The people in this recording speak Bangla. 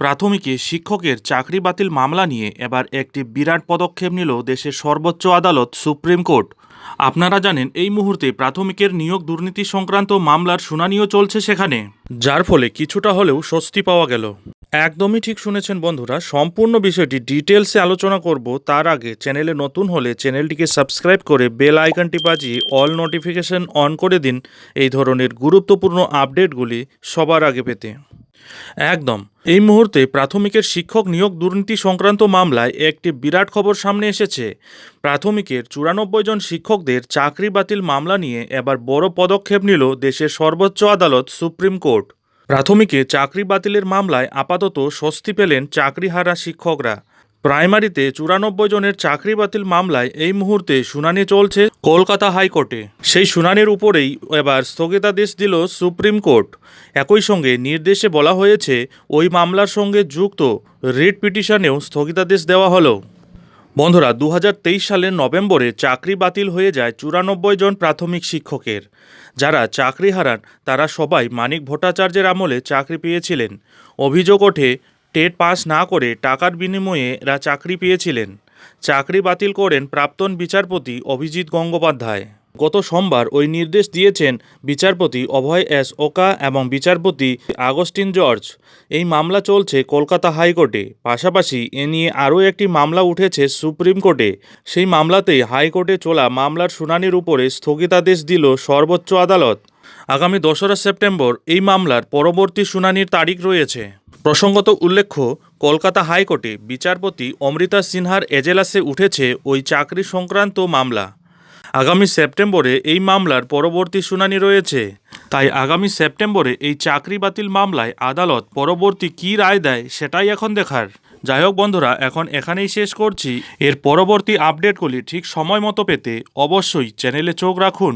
প্রাথমিকে শিক্ষকের চাকরি বাতিল মামলা নিয়ে এবার একটি বিরাট পদক্ষেপ নিল দেশের সর্বোচ্চ আদালত সুপ্রিম কোর্ট। আপনারা জানেন, এই মুহূর্তে প্রাথমিকের নিয়োগ দুর্নীতি সংক্রান্ত মামলার শুনানিও চলছে সেখানে। যার ফলে কিছুটা হলেও স্বস্তি পাওয়া গেল। একদমই ঠিক শুনেছেন বন্ধুরা, সম্পূর্ণ বিষয়টি ডিটেলসে আলোচনা করব। তার আগে চ্যানেলে নতুন হলে চ্যানেলটিকে সাবস্ক্রাইব করে বেল আইকনটি বাজিয়ে অল নোটিফিকেশন অন করে দিন। এই ধরনের গুরুত্বপূর্ণ আপডেটগুলি সবার আগে পেতে। একদম। এই মুহূর্তে প্রাথমিকের শিক্ষক নিয়োগ দুর্নীতি সংক্রান্ত মামলায় একটি বিরাট খবর সামনে এসেছে। প্রাথমিকের চুরানব্বই জন শিক্ষকদের চাকরি বাতিল মামলা নিয়ে এবার বড় পদক্ষেপ নিল দেশের সর্বোচ্চ আদালত, সুপ্রিম কোর্ট। প্রাথমিকে চাকরি বাতিলের মামলায় আপাতত স্বস্তি পেলেন চাকরিহারা শিক্ষকরা। প্রাইমারিতে চুরানব্বই জনের চাকরি বাতিল মামলায় এই মুহূর্তে শুনানি চলছে কলকাতা হাইকোর্টে। সেই শুনানির উপরেই এবার স্থগিতাদেশ দিল সুপ্রিম কোর্ট। একই সঙ্গে নির্দেশে বলা হয়েছে, ওই মামলার সঙ্গে যুক্ত রিট পিটিশনেও স্থগিতাদেশ দেওয়া হলো। বন্ধুরা দু হাজার তেইশ সালের নভেম্বরে চাকরি বাতিল হয়ে যায় চুরানব্বই জন প্রাথমিক শিক্ষকের। যারা চাকরি হারান, তারা সবাই মানিক ভট্টাচার্যের আমলে চাকরি পেয়েছিলেন। অভিযোগ ওঠে টেট পাস না করে টাকার বিনিময়ে এরা চাকরি পেয়েছিলেন। চাকরি বাতিল করেন প্রাক্তন বিচারপতি অভিজিৎ গঙ্গোপাধ্যায়। গত সোমবার ওই নির্দেশ দিয়েছেন বিচারপতি অভয় এস ওকা এবং বিচারপতি আগস্টিন জর্জ। এই মামলা চলছে কলকাতা হাইকোর্টে। পাশাপাশি এ নিয়ে আরও একটি মামলা উঠেছে সুপ্রিম কোর্টে। সেই মামলাতেই হাইকোর্টে চলা মামলার শুনানির উপরে স্থগিতাদেশ দিল সর্বোচ্চ আদালত। আগামী দোসরা সেপ্টেম্বর এই মামলার পরবর্তী শুনানির তারিখ রয়েছে। প্রসঙ্গত উল্লেখ্য, কলকাতা হাইকোর্টে বিচারপতি অমৃতা সিনহার এজেলাসে উঠেছে ওই চাকরি সংক্রান্ত মামলা। আগামী সেপ্টেম্বরে এই মামলার পরবর্তী শুনানি রয়েছে। তাই আগামী সেপ্টেম্বরে এই চাকরি বাতিল মামলায় আদালত পরবর্তী কী রায় দেয় সেটাই এখন দেখার। যাই হোক বন্ধুরা, এখন এখানেই শেষ করছি। এর পরবর্তী আপডেটগুলি ঠিক সময় মতো পেতে অবশ্যই চ্যানেলে চোখ রাখুন।